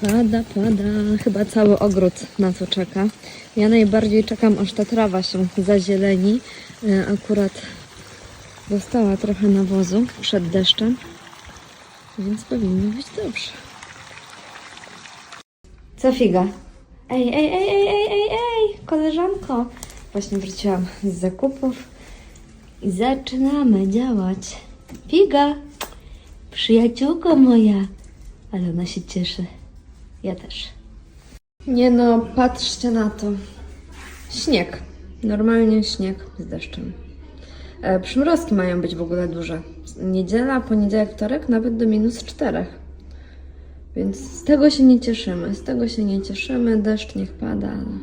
Pada, pada. Chyba cały ogród na to czeka. Ja najbardziej czekam, aż ta trawa się zazieleni. E, Akurat dostała trochę nawozu przed deszczem, więc powinno być dobrze. Co figa? Ej, ej, ej, ej, ej, ej, ej, koleżanko. Właśnie wróciłam z zakupów i zaczynamy działać. Figa, przyjaciółko moja. Ale ona się cieszy. Ja też. Nie no, patrzcie na to. Śnieg. Normalnie śnieg z deszczem. E, przymrozki mają być w ogóle duże. Niedziela, poniedziałek, wtorek nawet do minus czterech. Więc z tego się nie cieszymy. Z tego się nie cieszymy. Deszcz niech pada, ale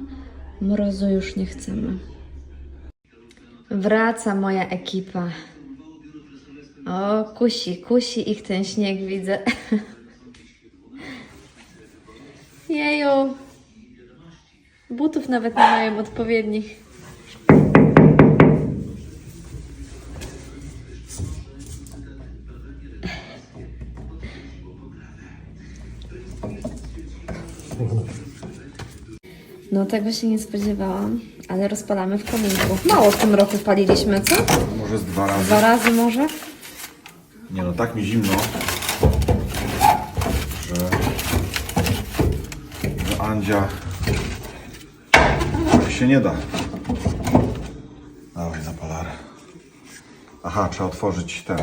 mrozu już nie chcemy. Wraca moja ekipa. O, kusi, kusi ich ten śnieg, widzę. Jeju. Butów nawet nie mają odpowiednich. No tego się nie spodziewałam, ale rozpalamy w kominku. Mało w tym roku paliliśmy, co? Może z dwa razy. Dwa razy może? Nie no, tak mi zimno, że, że Andzia że się nie da. Dawaj zapalarę. Aha, trzeba otworzyć ten